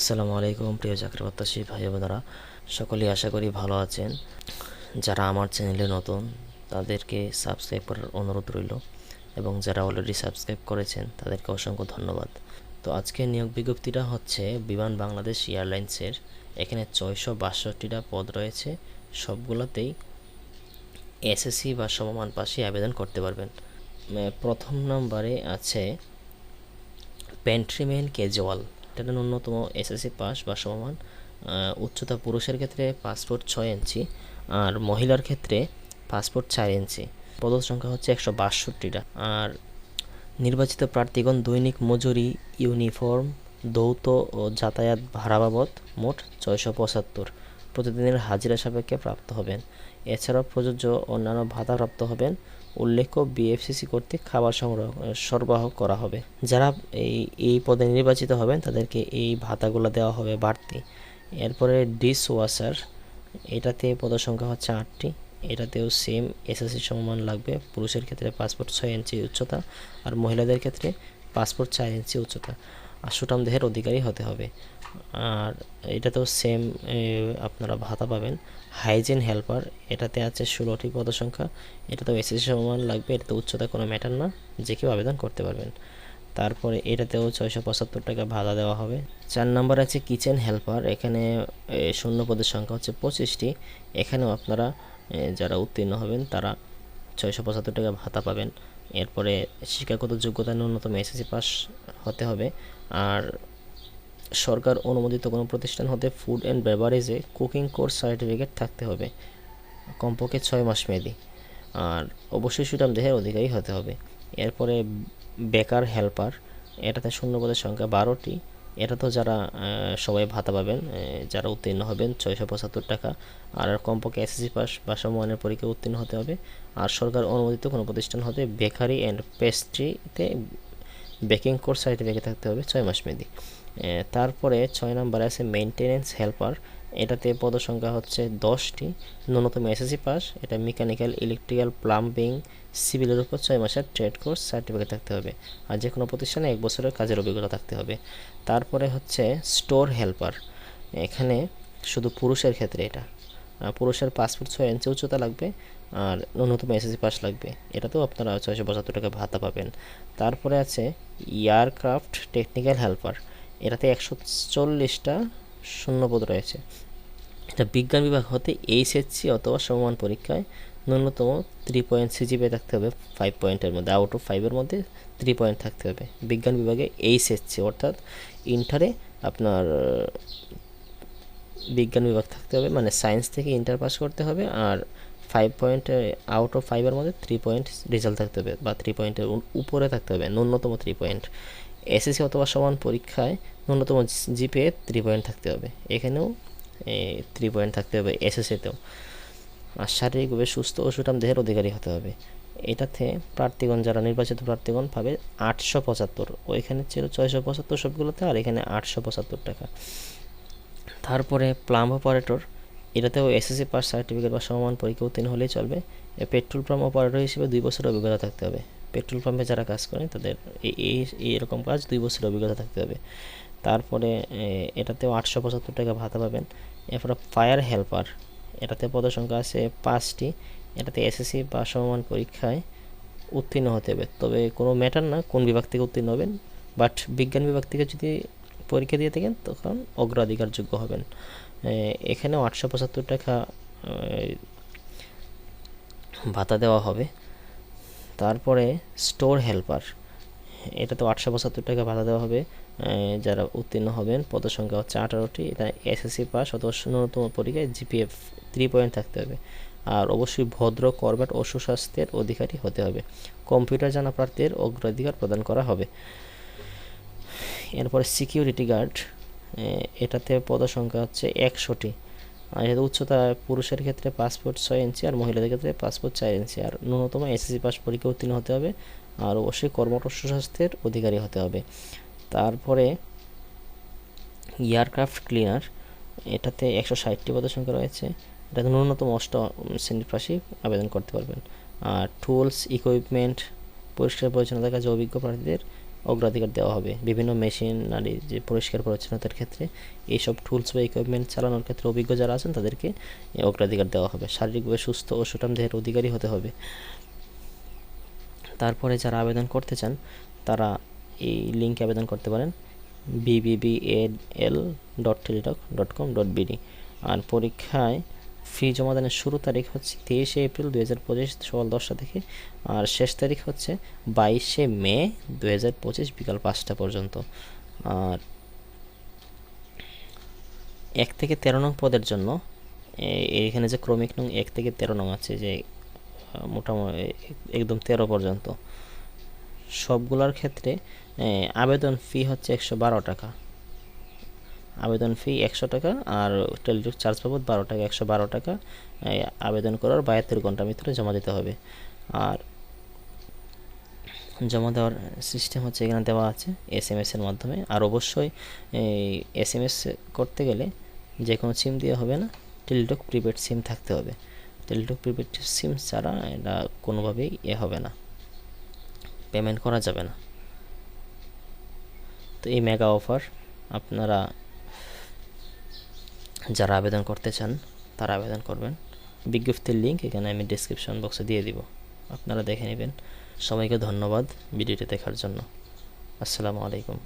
আসসালামু আলাইকুম, প্রিয় চাকরি প্রত্যাশী ভাই বোনেরা। সকলেই আশা করি ভালো আছেন। যারা আমার চ্যানেলে নতুন, তাদেরকে সাবস্ক্রাইব করার অনুরোধ রইল এবং যারা অলরেডি সাবস্ক্রাইব করেছেন, তাদেরকে অসংখ্য ধন্যবাদ। তো আজকে নিয়োগ বিজ্ঞপ্তিটা হচ্ছে, বিমান বাংলাদেশ এয়ারলাইন্সের এখানে ছয়শো বাষট্টিটা পদ রয়েছে। সবগুলোতেই এসএসসি বা সমমান পাশে আবেদন করতে পারবেন। প্রথম নম্বরে আছে পেন্ট্রিম্যান ক্যাজুয়াল এটা ন্যূনতম এসএসসি পাস বা সমমান উচ্চতা পুরুষের ক্ষেত্রে পাসপোর্ট ছয় ইঞ্চি আর মহিলার ক্ষেত্রে পাসপোর্ট চার ইঞ্চি পদ সংখ্যা হচ্ছে একশো বাষট্টিটা। আর নির্বাচিত প্রার্থীগণ দৈনিক মজুরি ইউনিফর্ম দৌত ও যাতায়াত ভাড়া বাবদ মোট ছয়শো পঁচাত্তর। প্রতিদিনের হাজিরা সাপেক্ষে প্রাপ্ত হবেন। এছাড়াও প্রযোজ্য অন্যান্য ভাতা প্রাপ্ত হবেন। উল্লেখ্য বিএফসিসি কর্তৃক খাবার সংগ্রহ, সরবরাহ করা হবে। যারা এই এই পদে নির্বাচিত হবেন, তাদেরকে এই ভাতাগুলো দেওয়া হবে বাড়তি। এরপরে ডিশ ওয়াশার এটাতে পদের সংখ্যা হচ্ছে আটটি। এটাতেও সেম এসএসসি সমমান লাগবে। পুরুষের ক্ষেত্রে পাসপোর্ট ছয় ইঞ্চি উচ্চতা আর মহিলাদের ক্ষেত্রে পাসপোর্ট চার ইঞ্চি উচ্চতা। সুটাম দেহের অধিকারী হতে হবে। আর এটাতেও সেম আপনারা ভাতা পাবেন। হাইজিন হেল্পার এটাতে আছে ষোলোটি পদসংখ্যা। এটাতেও এসএসসি সমান লাগবে, এটাতে উচ্চতা কোনো ম্যাটার না। যে কেউ আবেদন করতে পারবেন। তারপরে এটাতেও ছয়শো পঁচাত্তর টাকা ভাড়া দেওয়া হবে। চার নম্বর আছে কিচেন হেল্পার এখানে শূন্য পদের সংখ্যা হচ্ছে পঁচিশটি। এখানেও আপনারা যারা উত্তীর্ণ হবেন, তারা ছয়শো পঁচাত্তর টাকা ভাতা পাবেন। এরপরে শিক্ষাগত যোগ্যতা ন্যূনতম এসএসসি পাস হতে হবে। আর সরকার অনুমোদিত কোনো প্রতিষ্ঠান হতে ফুড অ্যান্ড বেভারেজে কুকিং কোর্স সার্টিফিকেট থাকতে হবে। কমপক্ষে ছয় মাস মেয়াদি। আর অবশ্যই সুটাম দেহের অধিকারী হতে হবে। এরপরে বেকার হেল্পার এটাতে শূন্য পদের সংখ্যা বারোটি। এটা তো যারা সবাই ভাতা পাবেন যারা উত্তীর্ণ হবেন, ছয়শো পঁচাত্তর টাকা। আর কমপক্ষে এসএসসি পাস বা সমমানের পরীক্ষায় উত্তীর্ণ হতে হবে। আর সরকার অনুমোদিত কোনো প্রতিষ্ঠান হতে বেকারি অ্যান্ড পেস্ট্রিতে বেকিং কোর্স সার্টিফিকেট থাকতে হবে ছয় মাস মেয়াদি। তারপরে ছয় নম্বরে আছে মেনটেনেন্স হেল্পার। এটাতে পদসংখ্যা হচ্ছে দশটি, ন্যূনতম এসএসসি পাস, এটা মেকানিক্যাল ইলেকট্রিক্যাল প্লাম্বিং সিভিলের উপর ছয় মাসের ট্রেড কোর্স সার্টিফিকেট থাকতে হবে। আর যে কোনো প্রতিষ্ঠানে এক বছরের কাজের অভিজ্ঞতা থাকতে হবে। তারপরে হচ্ছে স্টোর হেল্পার এখানে শুধু পুরুষের ক্ষেত্রে এটা। পুরুষের পাসপোর্ট ছয় ইঞ্চি উচ্চতা লাগবে, আর ন্যূনতম এসএসসি পাস লাগবে। এটাতেও আপনারা ছয়শো পঁচাত্তর টাকা ভাতা পাবেন। তারপরে আছে এয়ারক্রাফট টেকনিক্যাল হেল্পার এটাতে একশো চল্লিশটা শূন্যপদ রয়েছে। এটা বিজ্ঞান বিভাগ হতে এইচএসসি অথবা সমমান পরীক্ষায় ন্যূনতম থ্রি পয়েন্ট সিজিপে থাকতে হবে। ফাইভ পয়েন্টের মধ্যে আউট অফ ফাইভের মধ্যে থ্রি পয়েন্ট থাকতে হবে। বিজ্ঞান বিভাগে এইচএসসি, অর্থাৎ ইন্টারে আপনার, বিজ্ঞান বিভাগ থাকতে হবে মানে সায়েন্স থেকে ইন্টার পাস করতে হবে আর ফাইভ পয়েন্ট আউট অফ ফাইভের মধ্যে থ্রি পয়েন্ট রেজাল্ট থাকতে হবে বা থ্রি পয়েন্টের উপরে থাকতে হবে, ন্যূনতম থ্রি পয়েন্ট এসএসসি অথবা সমান পরীক্ষায় ন্যূনতম জিপে থ্রি পয়েন্ট থাকতে হবে। এখানেও থ্রি পয়েন্ট থাকতে হবে এসএসসিতেও। আর শারীরিকভাবে সুস্থ ও সুঠাম দেহের অধিকারী হতে হবে। এটাতে প্রার্থীগণ, যারা নির্বাচিত প্রার্থীগণ, পাবে আটশো পঁচাত্তর। ওইখানে ছিল ছয়শো পঁচাত্তর সবগুলোতে, আর এখানে আটশো পঁচাত্তর টাকা। তারপরে প্লাম অপারেটর, এটাতেও এসএসসি পাস সার্টিফিকেট বা সমমান পরীক্ষা উত্তীর্ণ হলেই চলবে। পেট্রোল পাম্প অপারেটর হিসেবে দুই বছরের অভিজ্ঞতা থাকতে হবে। পেট্রোল পাম্পে যারা কাজ করে, তাদের এই এরকম কাজ দুই বছরের অভিজ্ঞতা থাকতে হবে। তারপরে এটাতেও আটশো পঁচাত্তর টাকা ভাতা পাবেন। এরপরে ফায়ার হেল্পার, এটাতে পদসংখ্যা আছে পাঁচটি। এটাতে এসএসসি বা সমমান পরীক্ষায় উত্তীর্ণ হতে হবে। তবে কোনো ম্যাটার না, কোন বিভাগ থেকে উত্তীর্ণ হবেন, বাট বিজ্ঞান বিভাগ থেকে যদি পরীক্ষা দিয়ে থাকেন, তখন অগ্রাধিকারযোগ্য হবেন। এখানেও আটশো পঁচাত্তর টাকা ভাতা দেওয়া হবে। তারপরে স্টোর হেল্পার। এটা তো আটশো পঁচাত্তর টাকা ভাতা দেওয়া হবে। যারা উত্তীর্ণ হবেন, পদের সংখ্যা হচ্ছে আঠারোটি। এটা এসএসসি পাস অথবা ন্যূনতম পরীক্ষায় জিপিএফ থ্রি পয়েন্ট থাকতে হবে। আর অবশ্যই ভদ্র করবেট ও সুস্বাস্থ্যের অধিকারী হতে হবে। কম্পিউটার জানা প্রার্থীর অগ্রাধিকার প্রদান করা হবে। এরপরে সিকিউরিটি গার্ড এটাতে পদসংখ্যা হচ্ছে একশোটি। আর এটা উচ্চতা পুরুষের ক্ষেত্রে পাসপোর্ট ছয় ইঞ্চি আর মহিলাদের ক্ষেত্রে পাসপোর্ট চার ইঞ্চি। আর ন্যূনতম এসএসসি পাস পরীক্ষা উত্তীর্ণ হতে হবে আর অবশ্যই কর্মঠ সুস্বাস্থ্যের অধিকারী হতে হবে। তারপরে এয়ারক্রাফট ক্লিনার, এটাতে একশো ষাটটি পদের সংখ্যা রয়েছে। এটাতে ন্যূনতম অষ্ট শ্রেণির পাশে আবেদন করতে পারবেন। আর টুলস, ইকুইপমেন্ট, পরিষ্কার পরিচ্ছন্নতার কাজে অভিজ্ঞ প্রার্থীদের অগ্রাধিকার দেওয়া হবে। বিভিন্ন মেশিনারি যে পরিষ্কার পরিচ্ছন্নতার ক্ষেত্রে এইসব টুলস বা ইকুইপমেন্ট চালানোর ক্ষেত্রে অভিজ্ঞ যারা আছেন, তাদেরকে অগ্রাধিকার দেওয়া হবে। শারীরিকভাবে সুস্থ ও সুঠাম দেহের অধিকারী হতে হবে। তারপরে যারা আবেদন করতে চান, তারা এই লিঙ্কে আবেদন করতে পারেন। B B B L dot Teletalk dot com dot BD আর পরীক্ষায় ফি জমাদানের শুরু তারিখ হচ্ছে তেইশে এপ্রিল দুই হাজার পঁচিশ, সকাল দশটা থেকে। আর শেষ তারিখ হচ্ছে বাইশে মে দুই হাজার পঁচিশ, বিকাল পাঁচটা পর্যন্ত। আর এক থেকে তেরো নং পদের জন্য, এ- এইখানে যে ক্রমিক নং এক থেকে তেরো নং আছে যে, মোটামুটি একদম তেরো পর্যন্ত। সবগুলোর ক্ষেত্রে আবেদন ফি হচ্ছে একশো বারো টাকা। আবেদন ফি একশো টাকা আর টেলিটক চার্জ বাবদ বারো টাকা, একশো বারো টাকা। আবেদন করার বাহাত্তর ঘণ্টার ভিতরে জমা দিতে হবে। আর জমা দেওয়ার সিস্টেম হচ্ছে এখানে দেওয়া আছে এস এম এসের মাধ্যমে। আর অবশ্যই এই এস এম এস করতে গেলে যে কোনো সিম দিয়ে হবে না, টেলিটক প্রিপেড সিম থাকতে হবে। টেলিটক প্রিপেড সিম ছাড়া এটা কোনোভাবেই এ হবে না। পেমেন্ট করা যাবে না। তো এই মেগা অফার আপনারা যারা আবেদন করতে চান, তারা আবেদন করবেন। বিজ্ঞপ্তির লিঙ্ক এখানে আমি ডিসক্রিপশন বক্সে দিয়ে দিব। আপনারা দেখে নেবেন। সবাইকে ধন্যবাদ ভিডিওটি দেখার জন্য। আসসালামু আলাইকুম।